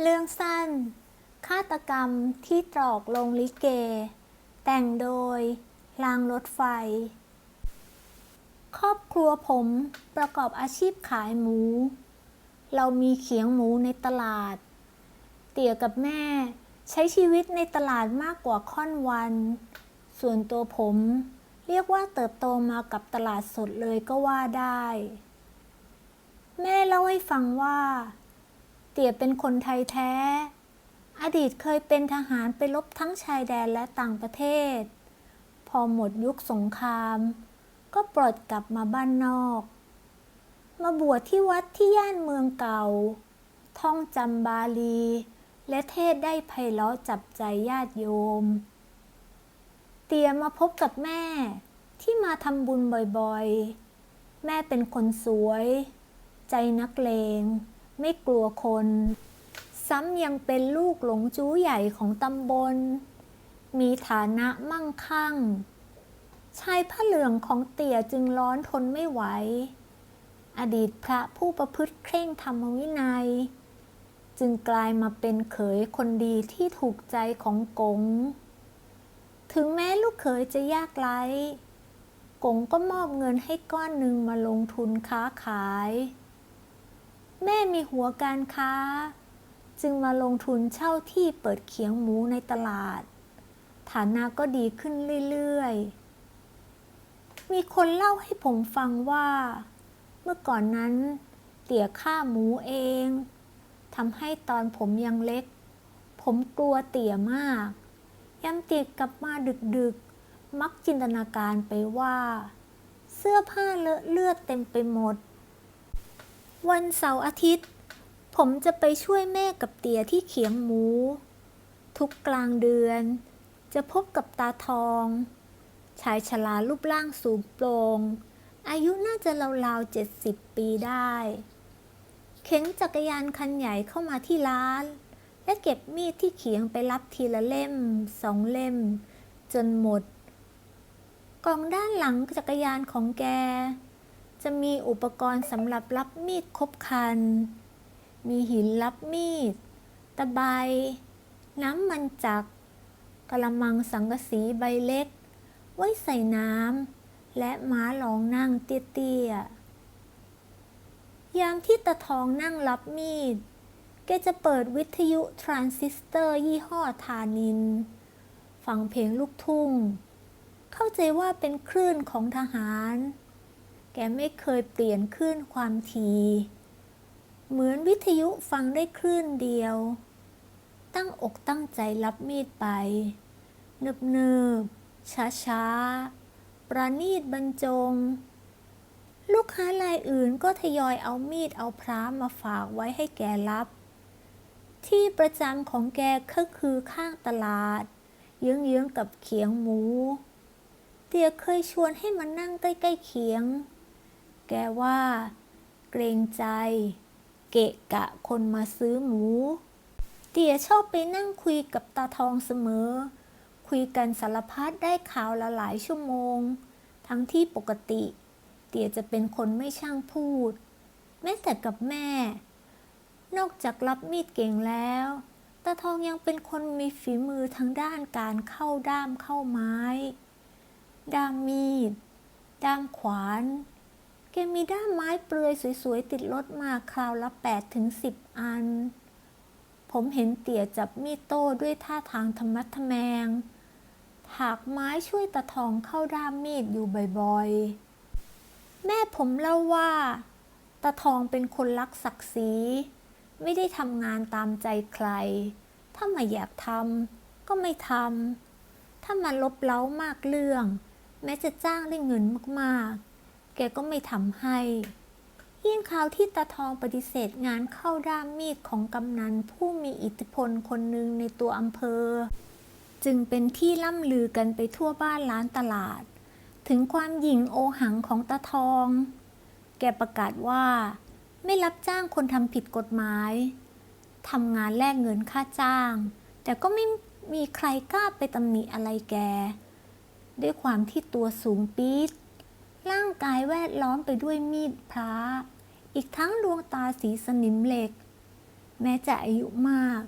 เรื่องสั้น ฆาตกรรมที่ตรอกลงลิเก แต่งโดย รางรถไฟ ครอบครัวผมประกอบอาชีพขายหมู เรามีเขียงหมูในตลาด เตี่ยกับแม่ ใช้ชีวิตในตลาดมากกว่าค่อนวัน ส่วนตัวผม เรียกว่าเติบโตมากับตลาดสดเลยก็ว่าได้ แม่เล่าให้ฟังว่า เตี่ยเป็นคนไทยแท้ อดีตเคยเป็นทหารไปรบทั้งชายแดนและต่างประเทศ พอหมดยุคสงคราม ก็ปลดกลับมาบ้านนอก มาบวชที่วัดที่ย่านเมืองเก่า ท่องจำบาลี และเทศได้ไพเราะจับใจญาติโยม เตียมาพบกับแม่ที่มาทำบุญบ่อยๆ แม่เป็นคนสวย ใจนักเลง ไม่กลัวคน ซ้ำยังเป็นลูกหลงจู้ใหญ่ของตำบล มีฐานะมั่งคั่ง ชายผ้าเหลืองของเตี่ยจึงร้อนทนไม่ไหว อดีตพระผู้ประพฤติเคร่งธรรมวินัย จึงกลายมาเป็นเขยคนดีที่ถูกใจของกง ถึงแม้ลูกเขยจะยากไร้กงก็มอบเงินให้ก้อนหนึ่งมาลงทุนค้าขาย แม่มีหัวการค้า จึงมาลงทุนเช่าที่เปิดเขียงหมูในตลาด ฐานะก็ดีขึ้นเรื่อยๆ มีคนเล่าให้ผมฟังว่า เมื่อก่อนนั้นเตี่ยฆ่าหมูเองทำให้ตอนผมยังเล็ก ผมกลัวเตี่ยมากยามเตี่ยกลับมาดึกๆ มักจินตนาการไปว่า เสื้อผ้าเลอะเลือดเต็มไปหมด วันเสาร์อาทิตย์ ผมจะไปช่วยแม่กับเตี่ยที่เขียงหมู ทุกกลางเดือน จะพบกับตาทอง ชายชรารูปร่างสูงโปร่งอายุน่าจะราวๆเจ็ดสิบปีได้ เข็นจักรยานคันใหญ่เข้ามาที่ร้าน และเก็บมีดที่เขียงไปรับทีละเล่มสองเล่ม จนหมด กองด้านหลังจักรยานของแก จะมีอุปกรณ์สำหรับรับมีดครบคัน มีหินรับมีด ตะไบ น้ำมันจักรกระมังสังกะสีใบเล็ก ไว้ใส่น้ำ และม้าลองนั่งเตี้ยๆ ยามที่ตาทองนั่งรับมีด แกจะเปิดวิทยุทรานซิสเตอร์ยี่ห้อทานิน ฟังเพลงลูกทุ่ง เข้าใจว่าเป็นคลื่นของทหาร แกไม่เคยเปลี่ยนคลื่นความถี่ เหมือนวิทยุฟังได้คลื่นเดียว ตั้งอกตั้งใจรับมีดไป เนิบเนิบช้าช้าๆประณีตบรรจง ลูกค้ารายอื่นก็ทยอยเอามีดเอาพร้ามาฝากไว้ให้แกรับ ที่ประจำของแกก็คือข้างตลาด เยื้องๆกับเขียงหมู เตียเคยชวนให้มานั่งใกล้ๆเขียง แกว่า เกรงใจ เกะกะคนมาซื้อหมู เตียชอบไปนั่งคุยกับตาทองเสมอ คุยกันสารพัดได้ข่าวละหลายชั่วโมง ทั้งที่ปกติ เตียจะเป็นคนไม่ช่างพูด แม้แต่กับแม่ นอกจากรับมีดเก่งแล้วตาทองยังเป็นคนมีฝีมือทางด้านการเข้าด้ามเข้าไม้ ด้ามมีด ด้ามขวาน แกมีด้ามไม้เปลือยสวยๆ ติดรถมาคราวละ8ถึง10 อัน ผมเห็นเตี่ยจับมีดโต้ด้วยท่าทางธรรมัดทแมง ถากไม้ช่วยตาทองเข้าด้ามมีดอยู่บ่อยๆ แม่ผมเล่าว่าตาทองเป็นคนรักศักดิ์ศรี ไม่ได้ทำงานตามใจใคร ถ้าไม่อยากทำก็ไม่ทำ ถ้ามันลบเล้ามากเรื่อง แม้จะจ้างได้เงินมากๆ กก็ไม่ทำให้ ยิ่งข่าวที่ตาทองปฏิเสธงานเข้าด้ามมีดของกำนันผู้มีอิทธิพลคนหนึ่งในตัวอำเภอ จึงเป็นที่ล่ำลือกันไปทั่วบ้านร้านตลาด ถึงความหยิ่งโอหังของตาทอง แกประกาศว่า ไม่รับจ้างคนทำผิดกฎหมายทำงานแลกเงินค่าจ้าง แต่ก็ไม่มีใครกล้าไปตำหนิอะไรแก ด้วยความที่ตัวสูงปี๊ด ร่างกายแวดล้อมไปด้วยมีดพระอีกทั้งดวงตาสีสนิมเหล็ก แม้จะอายุมาก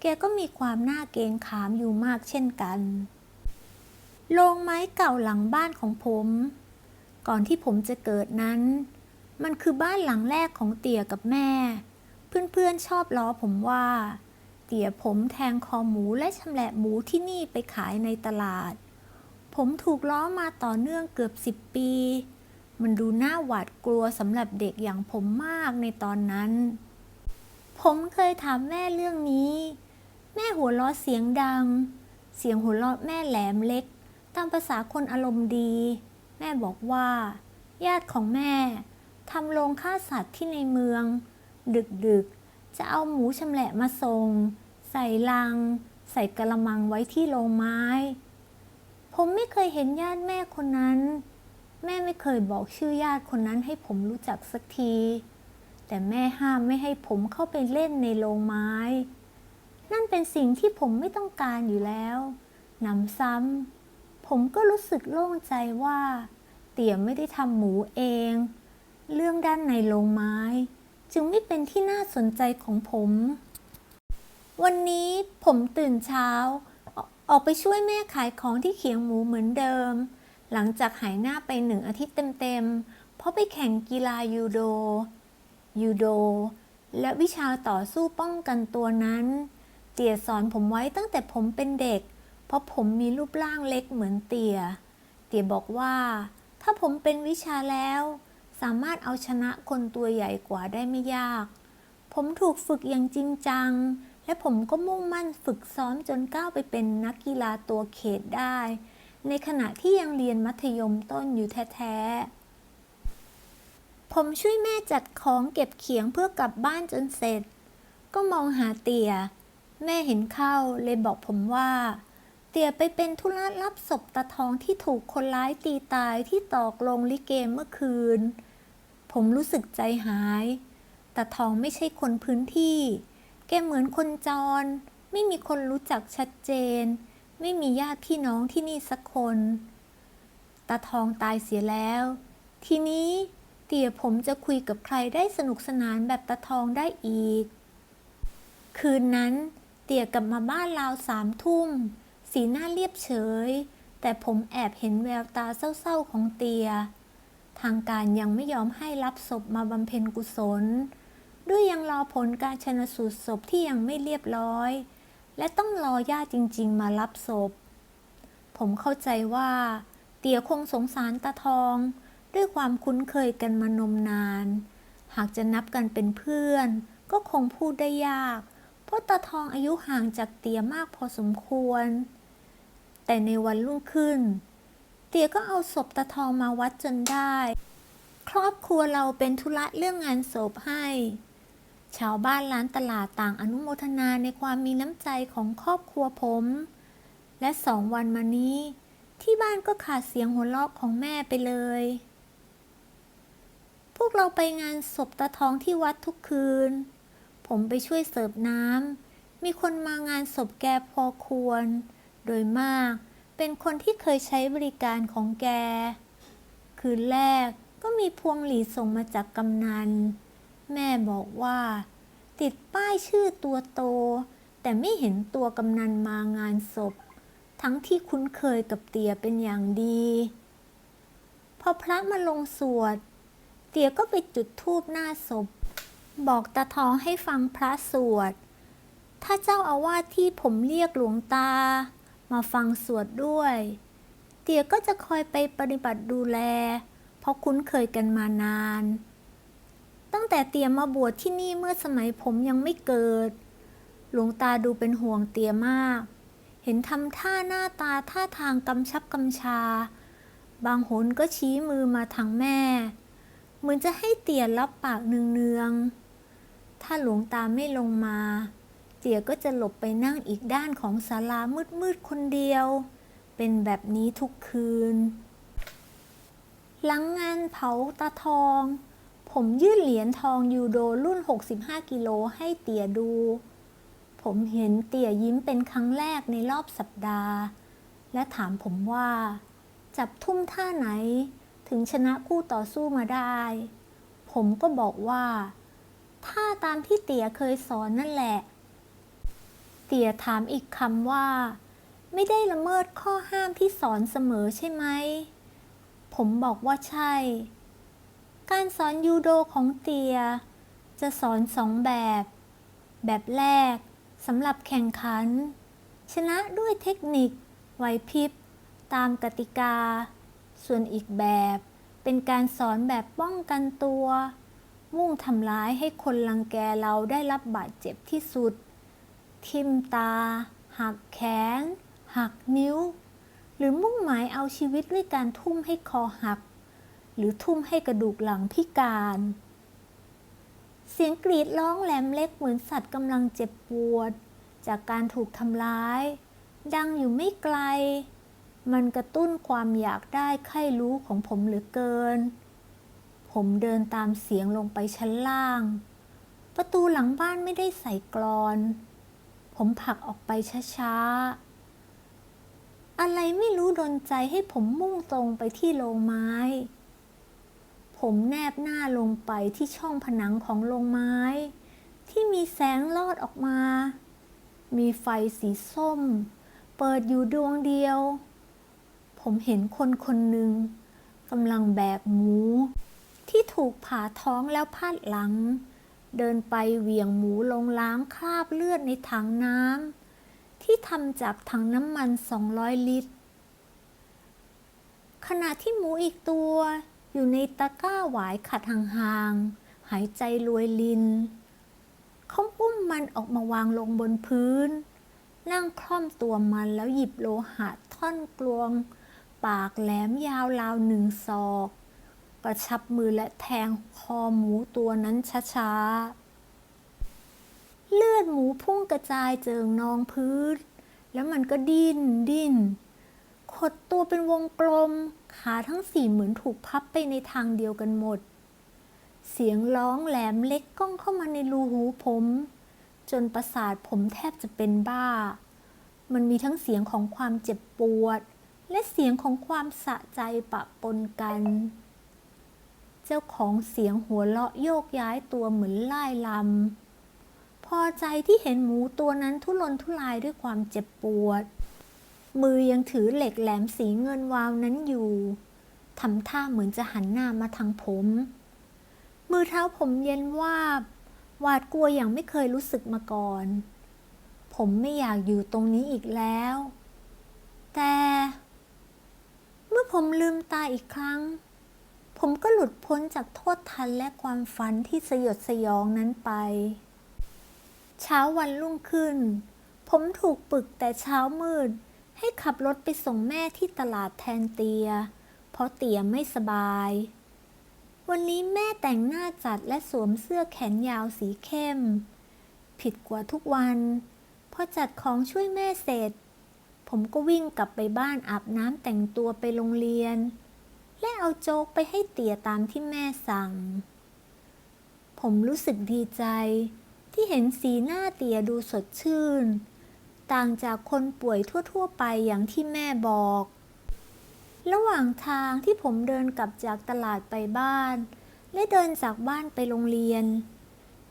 แกก็มีความน่าเกรงขามอยู่มากเช่นกัน โรงไม้เก่าหลังบ้านของผม ก่อนที่ผมจะเกิดนั้น มันคือบ้านหลังแรกของเตี่ยกับแม่ เพื่อนๆชอบล้อผมว่า เตี่ยผมแทงคอหมูและชำแหละหมูที่นี่ไปขายในตลาด ผมถูกล้อมาต่อเนื่องเกือบสิบปี มันดูน่าหวาดกลัวสำหรับเด็กอย่างผมมากในตอนนั้น ผมเคยถามแม่เรื่องนี้ แม่หัวเราะเสียงดัง เสียงหัวเราะแม่แหลมเล็ก ตามภาษาคนอารมณ์ดี แม่บอกว่า ญาติของแม่ทำโรงฆ่าสัตว์ที่ในเมือง ดึกๆ จะเอาหมูชำแหละมาส่ง ใส่ลัง ใส่กระมังไว้ที่โรงไม้ ผมไม่เคยเห็นญาติแม่คนนั้น แม่ไม่เคยบอกชื่อญาติคนนั้นให้ผมรู้จักสักที แต่แม่ห้ามไม่ให้ผมเข้าไปเล่นในโรงไม้ นั่นเป็นสิ่งที่ผมไม่ต้องการอยู่แล้วนำซ้ำผมก็รู้สึกโล่งใจว่า เตี่ยไม่ได้ทำหมูเอง เรื่องด้านในโรงไม้ จึงไม่เป็นที่น่าสนใจของผม วันนี้ผมตื่นเช้า ออกไปช่วยแม่ขายของที่เขียงหมูเหมือนเดิม หลังจากหายหน้าไปหนึ่งอาทิตย์เต็มๆ เพราะไปแข่งกีฬายูโด ยูโด และวิชาต่อสู้ป้องกันตัวนั้น เตี่ยสอนผมไว้ตั้งแต่ผมเป็นเด็ก เพราะผมมีรูปร่างเล็กเหมือนเตี่ย เตี่ยบอกว่า ถ้าผมเป็นวิชาแล้ว สามารถเอาชนะคนตัวใหญ่กว่าได้ไม่ยาก ผมถูกฝึกอย่างจริงจัง และผมก็มุ่งมั่นฝึกซ้อมจนก้าวไปเป็นนักกีฬาตัวเขตได้ ในขณะที่ยังเรียนมัธยมต้นอยู่แท้ๆ ผมช่วยแม่จัดของเก็บเขียงเพื่อกลับบ้านจนเสร็จ ก็มองหาเตี่ย แม่เห็นเข้าเลยบอกผมว่า เตี่ยไปเป็นธุระรับศพตาทองที่ถูกคนร้ายตีตายที่ตอกลงลิเกเมื่อคืน ผมรู้สึกใจหายตาทองไม่ใช่คนพื้นที่ กเหมือนคนจร ไม่มีคนรู้จักชัดเจน ไม่มีญาติพี่น้องที่นี่สักคน ตาทองตายเสียแล้ว ทีนี้เตี่ยผมจะคุยกับใครได้สนุกสนานแบบตาทองได้อีก คืนนั้น เตี่ยกลับมาบ้านราวสามทุ่ม สีหน้าเรียบเฉย แต่ผมแอบเห็นแววตาเศร้าๆของเตีย ทางการยังไม่ยอมให้รับศพมาบำเพ็ญกุศล ด้วยยังรอผลการชนสูตรศพที่ยังไม่เรียบร้อย และต้องรอญาติจริง ๆ มารับศพ ผมเข้าใจว่า เตี่ยคงสงสารตาทอง ด้วยความคุ้นเคยกันมานมนาน หากจะนับกันเป็นเพื่อน ก็คงพูดได้ยาก เพราะตาทองอายุห่างจากเตี่ยมากพอสมควร แต่ในวันรุ่งขึ้น เตี่ยก็เอาศพตาทองมาวัดจนได้ ครอบครัวเราเป็นธุระเรื่องงานศพให้ ชาวบ้านร้านตลาดต่างอนุโมทนาในความมีน้ำใจของครอบครัวผม และสองวันมานี้ ที่บ้านก็ขาดเสียงหัวเราะของแม่ไปเลย พวกเราไปงานศพตาทองที่วัดทุกคืน ผมไปช่วยเสิร์ฟน้ำ มีคนมางานศพแกพอควร โดยมากเป็นคนที่เคยใช้บริการของแก คืนแรกก็มีพวงหลีส่งมาจากกำนัน แม่บอกว่า ติดป้ายชื่อตัวโต แต่ไม่เห็นตัวกำนันมางานศพ ทั้งที่คุ้นเคยกับเตียเป็นอย่างดี พอพระมาลงสวด เตียก็ไปจุดธูปหน้าศพ บอกตาทองให้ฟังพระสวด ถ้าเจ้าอาวาสที่ผมเรียกหลวงตา มาฟังสวดด้วย เตียก็จะคอยไปปฏิบัติดูแล เพราะคุ้นเคยกันมานาน ตั้งแต่เตียมาบวชที่นี่เมื่อสมัยผมยังไม่เกิด หลวงตาดูเป็นห่วงเตียมาก เห็นทำท่าหน้าตาท่าทางกำชับกำชา บางหนก็ชี้มือมาทางแม่ เหมือนจะให้เตียรับปากเนืองๆ ถ้าหลวงตาไม่ลงมา เตียก็จะหลบไปนั่งอีกด้านของศาลามืดๆคนเดียว เป็นแบบนี้ทุกคืน หลังงานเผาตาทอง ผมยื่นเหรียญทองยูโดรุ่น 65 กิโลให้เตี่ยดู ผมเห็นเตี่ยยิ้มเป็นครั้งแรกในรอบสัปดาห์ และถามผมว่า จับทุ่มท่าไหน ถึงชนะคู่ต่อสู้มาได้ ผมก็บอกว่าถ้าตามที่เตี๋ยเคยสอนนั่นแหละ เตี๋ยถามอีกคำว่า ไม่ได้ละเมิดข้อห้ามที่สอนเสมอใช่ไหม ผมบอกว่าใช่ การสอนยูโดของเตีย จะสอนสองแบบ แบบแรกสำหรับแข่งขัน ชนะด้วยเทคนิคไหวพริบ ตามกติกา ส่วนอีกแบบเป็นการสอนแบบป้องกันตัว มุ่งทำร้ายให้คนรังแกเราได้รับบาดเจ็บที่สุด ทิ่มตา หักแขน หักนิ้ว หรือมุ่งหมายเอาชีวิตด้วยการทุ่มให้คอหัก หรือทุ่มให้กระดูกหลังพิการ เสียงกรีดร้องแหลมเล็กเหมือนสัตว์กำลังเจ็บปวด จากการถูกทำร้าย ดังอยู่ไม่ไกล มันกระตุ้นความอยากได้ใคร่รู้ของผมเหลือเกิน ผมเดินตามเสียงลงไปชั้นล่าง ประตูหลังบ้านไม่ได้ใส่กรอน ผมผลักออกไปช้าๆอะไรไม่รู้ดนใจให้ผมมุ่งตรงไปที่โรงไม้ ผมแนบหน้าลงไปที่ช่องผนังของโรงไม้ ที่มีแสงลอดออกมา มีไฟสีส้ม เปิดอยู่ดวงเดียว ผมเห็นคนคนหนึ่งกำลังแบกหมู ที่ถูกผ่าท้องแล้วพาดหลัง เดินไปเหวี่ยงหมูลงล้างคราบเลือดในถังน้ำที่ทำจากถังน้ำมัน 200 ลิตร ขณะที่หมูอีกตัว อยู่ในตะกร้าหวายขัดห่างๆ หายใจรวยลิน เขาอุ้มมันออกมาวางลงบนพื้น นั่งคล่อมตัวมันแล้วหยิบโลหะท่อนกลวง ปากแหลมยาวราวหนึ่งศอก กระชับมือและแทงคอหมูตัวนั้นช้าๆ เลือดหมูพุ่งกระจายเจิงนองพื้น แล้วมันก็ดิ้นดิ้น ขดตัวเป็นวงกลม ขาทั้งสี่เหมือนถูกพับไปในทางเดียวกันหมด เสียงร้องแหลมเล็กก้องเข้ามาในรูหูผม จนประสาทผมแทบจะเป็นบ้า มันมีทั้งเสียงของความเจ็บปวด และเสียงของความสะใจปะปนกัน เจ้าของเสียงหัวเราะโยกย้ายตัวเหมือนไล่ลำพอใจที่เห็นหมูตัวนั้นทุรนทุรายด้วยความเจ็บปวด มือยังถือเหล็กแหลมสีเงินวาวนั้นอยู่ทำท่าเหมือนจะหันหน้ามาทางผม มือเท้าผมเย็นวาบ หวาดกลัวอย่างไม่เคยรู้สึกมาก่อน ผมไม่อยากอยู่ตรงนี้อีกแล้ว แต่ เมื่อผมลืมตาอีกครั้ง ผมก็หลุดพ้นจากโทษทันและความฝันที่สยดสยองนั้นไป เช้าวันรุ่งขึ้น ผมถูกปึกแต่เช้ามืด ให้ขับรถไปส่งแม่ที่ตลาดแทนเตีย เพราะเตียไม่สบาย วันนี้แม่แต่งหน้าจัดและสวมเสื้อแขนยาวสีเข้ม ผิดกว่าทุกวันพอจัดของช่วยแม่เสร็จ ผมก็วิ่งกลับไปบ้านอาบน้ำแต่งตัวไปโรงเรียน และเอาโจ๊กไปให้เตี่ยตามที่แม่สั่ง ผมรู้สึกดีใจที่เห็นสีหน้าเตี่ยดูสดชื่น ต่างจากคนป่วยทั่ว ๆ ไปอย่างที่แม่บอก ระหว่างทางที่ผมเดินกลับจากตลาดไปบ้าน และเดินจากบ้านไปโรงเรียน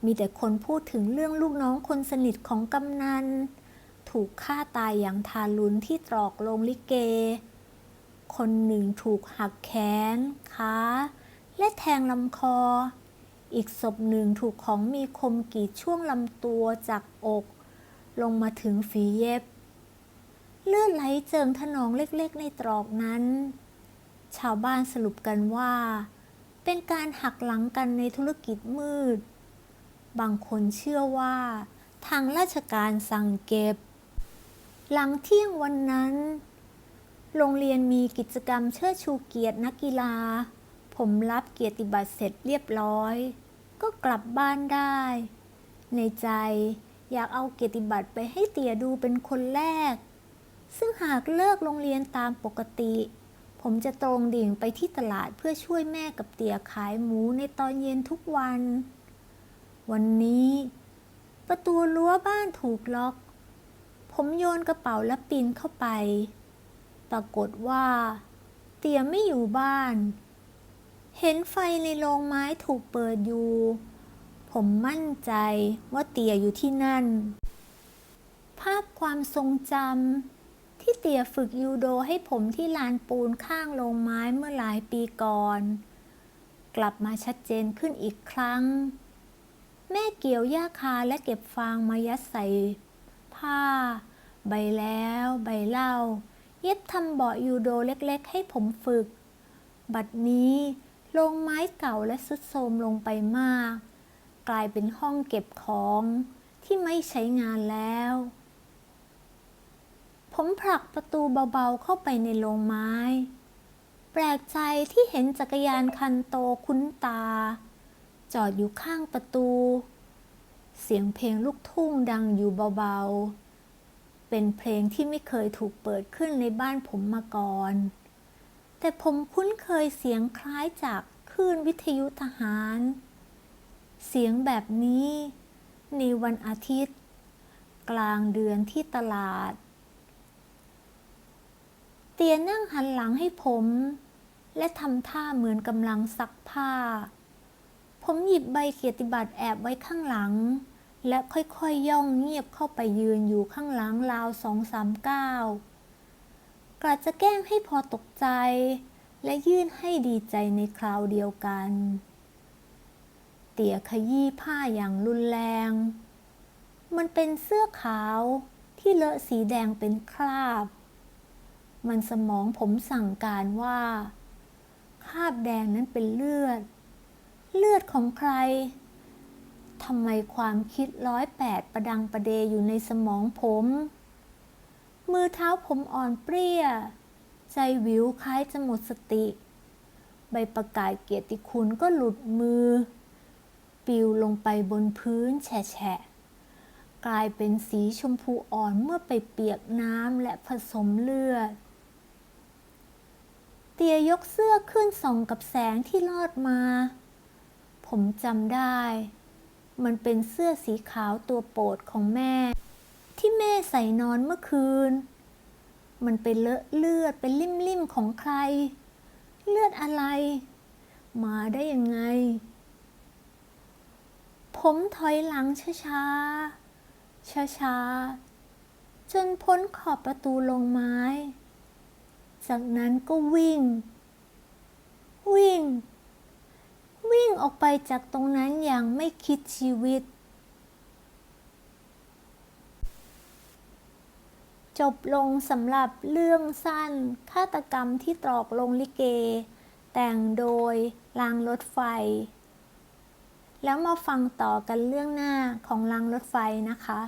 มีแต่คนพูดถึงเรื่องลูกน้องคนสนิทของกำนัน ถูกฆ่าตายอย่างทารุณที่ตรอกโรงลิเก คนหนึ่งถูกหักแขน ขาและแทงลำคอ อีกศพหนึ่งถูกของมีคมกรีดช่วงลำตัวจากอก ลงมาถึงฝีเย็บ เลือดไหลเจิงถนองเล็กๆ ในตรอกนั้น ชาวบ้านสรุปกันว่า เป็นการหักหลังกันในธุรกิจมืด บางคนเชื่อว่าทางราชการสั่งเก็บ หลังเที่ยงวันนั้น โรงเรียนมีกิจกรรมเชิดชูเกียรตินักกีฬา ผมรับเกียรติบัตรเสร็จเรียบร้อย ก็กลับบ้านได้ ในใจ อยากเอาเกียรติบัตรไปให้เตี่ยดูเป็นคนแรก ซึ่งหากเลิกโรงเรียนตามปกติ ผมจะตรงดิ่งไปที่ตลาดเพื่อช่วยแม่กับเตี่ยขายหมูในตอนเย็นทุกวัน วันนี้ ประตูรั้วบ้านถูกล็อก ผมโยนกระเป๋าและปีนเข้าไป ปรากฏว่า เตี่ยไม่อยู่บ้าน เห็นไฟในโรงไม้ถูกเปิดอยู่ ผมมั่นใจว่าเตียอยู่ที่นั่น ภาพความทรงจำที่เตียฝึกยูโดให้ผมที่ลานปูนข้างโรงไม้เมื่อหลายปีก่อน กลับมาชัดเจนขึ้นอีกครั้ง แม่เกี่ยวหญ้าคาและเก็บฟางมายัดใส่ ผ้า ใบแล้ว ใบเล่า เย็บทำเบาะยูโดเล็กๆ ให้ผมฝึก บัดนี้โรงไม้เก่าและสุดโทรมลงไปมาก กลายเป็นห้องเก็บของที่ไม่ใช้งานแล้ว ผมผลักประตูเบาๆเข้าไปในโรงไม้ แปลกใจที่เห็นจักรยานคันโตคุ้นตา จอดอยู่ข้างประตู เสียงเพลงลูกทุ่งดังอยู่เบาๆ เป็นเพลงที่ไม่เคยถูกเปิดขึ้นในบ้านผมมาก่อน แต่ผมคุ้นเคยเสียงคล้ายจากคลื่นวิทยุทหาร เสียงแบบนี้ ในวันอาทิตย์ กลางเดือนที่ตลาด เตียนั่งหันหลังให้ผม และทำท่าเหมือนกำลังซักผ้า ผมหยิบใบเกียรติบัตรแอบไว้ข้างหลัง และค่อยๆยย่องเงียบเข้าไปยืนอยู่ข้างหลังราวสองสามก้าวกะจะแกล้งให้พอตกใจ และยื่นให้ดีใจในคราวเดียวกัน เตี่ยขยี้ผ้าอย่างรุนแรง มันเป็นเสื้อขาวที่เลอะสีแดงเป็นคราบ มันสมองผมสั่งการว่า คราบแดงนั้นเป็นเลือด เลือดของใครทำไมความคิดร้อยแปดประดังประเดอยู่ในสมองผม มือเท้าผมอ่อนเปรี้ย ใจวิวคล้ายจะหมดสติ ใบประกาศเกียรติคุณก็หลุดมือ ปิวลงไปบนพื้นแฉะกลายเป็นสีชมพูอ่อนเมื่อไปเปียกน้ำและผสมเลือด เตียยกเสื้อขึ้นส่องกับแสงที่ลอดมา ผมจำได้ มันเป็นเสื้อสีขาวตัวโปรดของแม่ ที่แม่ใส่นอนเมื่อคืน มันเป็นเลอะเลือดเป็นลิ่มๆของใคร เลือดอะไร มาได้ยังไง ผมถอยหลังช้าๆ ช้าๆ จนพ้นขอบประตูลงไม้ จากนั้นก็วิ่ง วิ่ง วิ่งออกไปจากตรงนั้นอย่างไม่คิดชีวิต จบลงสำหรับเรื่องสั้นฆาตกรรมที่ตรอกลงลิเก แต่งโดยรางรถไฟ แล้วมาฟังต่อกันเรื่องหน้าของรางรถไฟนะคะ